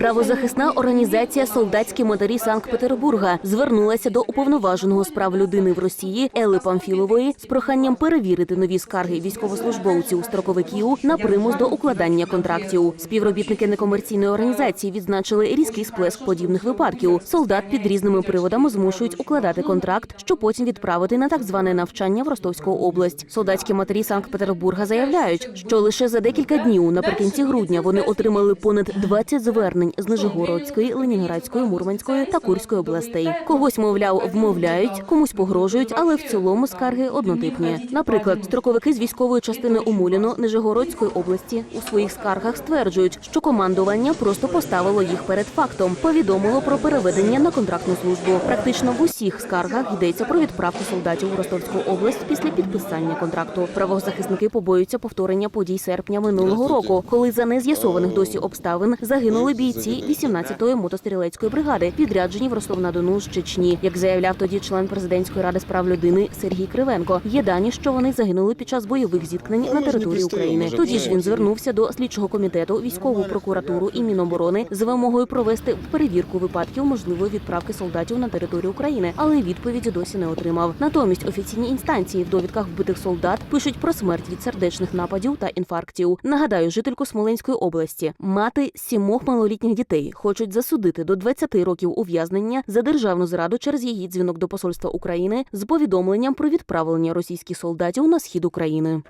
Правозахисна організація Солдатські матері Санкт-Петербурга звернулася до уповноваженого з прав людини в Росії Ели Памфілової з проханням перевірити нові скарги військовослужбовців строковиків на примус до укладання контрактів. Співробітники некомерційної організації відзначили різкий сплеск подібних випадків. Солдат під різними приводами змушують укладати контракт, що потім відправити на так зване навчання в Ростовську область. Солдатські матері Санкт-Петербурга заявляють, що лише за декілька днів наприкінці грудня вони отримали понад 20 звернень з Нижегородської, Ленінградської, Мурманської та Курської областей. Когось, мовляв, вмовляють, комусь погрожують, але в цілому скарги однотипні. Наприклад, строковики з військової частини Умуліно Нижегородської області у своїх скаргах стверджують, що командування просто поставило їх перед фактом, повідомило про переведення на контрактну службу. Практично в усіх скаргах йдеться про відправку солдатів у Ростовську область після підписання контракту. Правозахисники побоюються повторення подій серпня минулого року, коли за нез'ясованих досі обставин загинули бійці 18-ї мотострілецької бригади, підряджені в Ростов-на-Дону з Чечні. Як заявляв тоді член президентської ради з прав людини Сергій Кривенко, є дані, що вони загинули під час бойових зіткнень на території України. Тоді ж він звернувся до слідчого комітету, військову прокуратуру і Міноборони з вимогою провести перевірку випадків можливої відправки солдатів на територію України, але відповіді досі не отримав. Натомість офіційні інстанції в довідках вбитих солдат пишуть про смерть від сердечних нападів та інфарктів. Нагадаю, жительку Смоленської області, мати сімох малолітніх дітей, хочуть засудити до 20 років ув'язнення за державну зраду через її дзвінок до посольства України з повідомленням про відправлення російських солдатів на схід України.